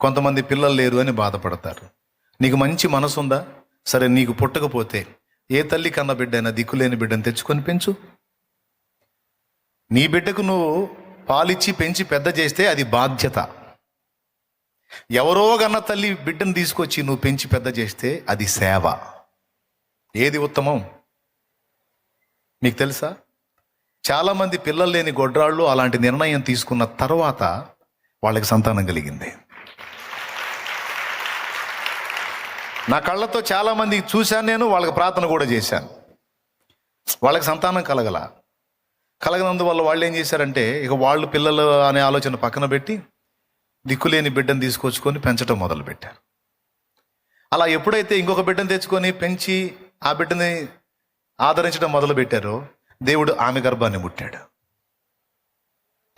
కొంతమంది పిల్లలు లేరు అని బాధపడతారు. నీకు మంచి మనసు ఉందా సరే నీకు పుట్టకపోతే ఏ తల్లి కన్న బిడ్డైనా దిక్కులేని బిడ్డను తెచ్చుకొని పెంచు. నీ బిడ్డకు నువ్వు పాలిచ్చి పెంచి పెద్ద చేస్తే అది బాధ్యత. ఎవరో కన్న తల్లి బిడ్డను తీసుకొచ్చి నువ్వు పెంచి పెద్ద చేస్తే అది సేవ. ఏది ఉత్తమం? మీకు తెలుసా? చాలామంది పిల్లలు లేని గొడ్రాళ్ళు అలాంటి నిర్ణయం తీసుకున్న తర్వాత వాళ్ళకి సంతానం కలిగింది. నా కళ్ళతో చాలామంది చూశాను నేను వాళ్ళకి ప్రార్థన కూడా చేశాను. వాళ్ళకి సంతానం కలగల. కలగనందువల్ల వాళ్ళు ఏం చేశారంటే ఇక వాళ్ళు పిల్లలు అనే ఆలోచన పక్కన పెట్టి దిక్కులేని బిడ్డను తీసుకొచ్చుకొని పెంచడం మొదలుపెట్టారు. అలా ఎప్పుడైతే ఇంకొక బిడ్డను తెచ్చుకొని పెంచి ఆ బిడ్డని ఆదరించడం మొదలుపెట్టారో దేవుడు ఆమె గర్భాన్ని ముట్టాడు.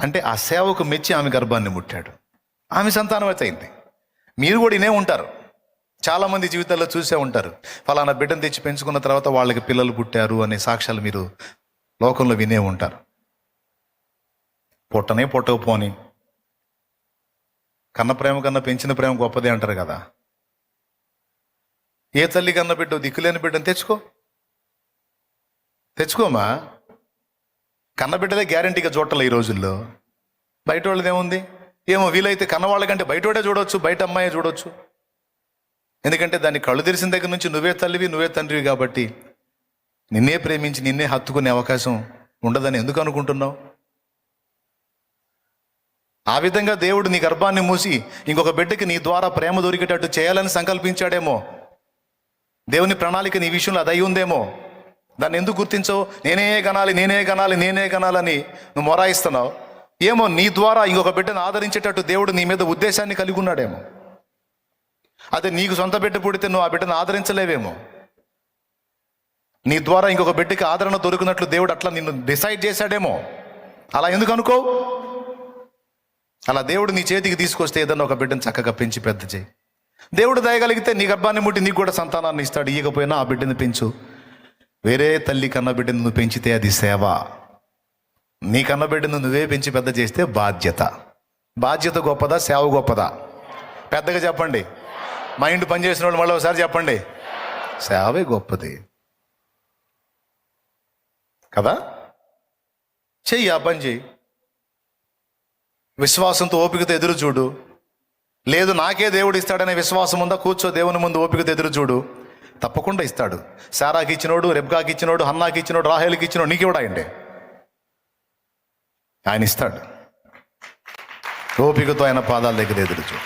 అంటే ఆ సేవకు మెచ్చి ఆమె గర్భాన్ని ముట్టాడు. ఆమె సంతానం అయితే అయింది. మీరు కూడా ఇనే ఉంటారు. చాలామంది జీవితాల్లో చూసే ఉంటారు. ఫలానా బిడ్డను తెచ్చి పెంచుకున్న తర్వాత వాళ్ళకి పిల్లలు పుట్టారు అనే సాక్ష్యాలు మీరు లోకంలో వినే ఉంటారు. పుట్టనే పుట్టకపోని కన్న ప్రేమ కన్నా పెంచిన ప్రేమ గొప్పదే అంటారు కదా. ఏ తల్లి కన్న బిడ్డ దిక్కులేని బిడ్డను తెచ్చుకో. తెచ్చుకోమా? కన్న బిడ్డలే గ్యారంటీగా చూడాలి ఈ రోజుల్లో. బయట వాళ్ళది ఏముంది? ఏమో వీలైతే కన్న వాళ్ళకంటే బయటోడే చూడొచ్చు బయట అమ్మాయే చూడొచ్చు. ఎందుకంటే దాన్ని కళ్ళు తెరిసిన దగ్గర నుంచి నువ్వే తల్లివి నువ్వే తండ్రివి కాబట్టి నిన్నే ప్రేమించి నిన్నే హత్తుకునే అవకాశం ఉండదని ఎందుకు అనుకుంటున్నావు? ఆ విధంగా దేవుడు నీ గర్భాన్ని మూసి ఇంకొక బిడ్డకి నీ ద్వారా ప్రేమ దొరికేటట్టు చేయాలని సంకల్పించాడేమో. దేవుని ప్రణాళిక నీ విషయంలో అది ఉందేమో. దాన్ని ఎందుకు గుర్తించవు? నేనే కనాలి నేనే కనాలి నేనే కనాలని నువ్వు మొరాయిస్తున్నావు. ఏమో నీ ద్వారా ఇంకొక బిడ్డను ఆదరించేటట్టు దేవుడు నీ మీద ఉద్దేశాన్ని కలిగి ఉన్నాడేమో. అదే నీకు సొంత బిడ్డ పుడితే నువ్వు ఆ బిడ్డను ఆదరించలేవేమో. నీ ద్వారా ఇంకొక బిడ్డకి ఆదరణ దొరికినట్లు దేవుడు అట్లా నిన్ను డిసైడ్ చేశాడేమో. అలా ఎందుకు అనుకో అలా దేవుడు నీ చేతికి తీసుకొస్తే ఏదన్నా ఒక బిడ్డను చక్కగా పెంచి పెద్ద చేయి. దేవుడు దయగలిగితే నీ గర్భాన్ని ముట్టి నీకు కూడా సంతానాన్ని ఇస్తాడు. ఇయ్యకపోయినా ఆ బిడ్డను పెంచు. వేరే తల్లి కన్న బిడ్డను నువ్వు పెంచితే అది సేవ. నీ కన్న బిడ్డను నువ్వే పెంచి పెద్ద చేస్తే బాధ్యత. బాధ్యత గొప్పదా సేవ గొప్పదా? పెద్దగా చెప్పండి. మైండ్ పనిచేసిన వాళ్ళు మళ్ళీ ఒకసారి చెప్పండి. సేవే గొప్పది. కదా? చెయ్యి ఆ పని చెయ్యి. విశ్వాసంతో ఓపికతో ఎదురు చూడు. లేదు నాకే దేవుడు ఇస్తాడనే విశ్వాసం ఉందా? కూర్చో దేవుని ముందు ఓపికతో ఎదురు చూడు. తప్పకుండా ఇస్తాడు. సారాకి ఇచ్చినోడు రెబ్కాకి ఇచ్చినోడు హన్నాకి ఇచ్చినోడు రాహేల్కి ఇచ్చినోడు నీకు కూడా అండి ఆయన ఇస్తాడు. ఓపికతో ఆయన పాదాల దగ్గర ఎదురు చూడు.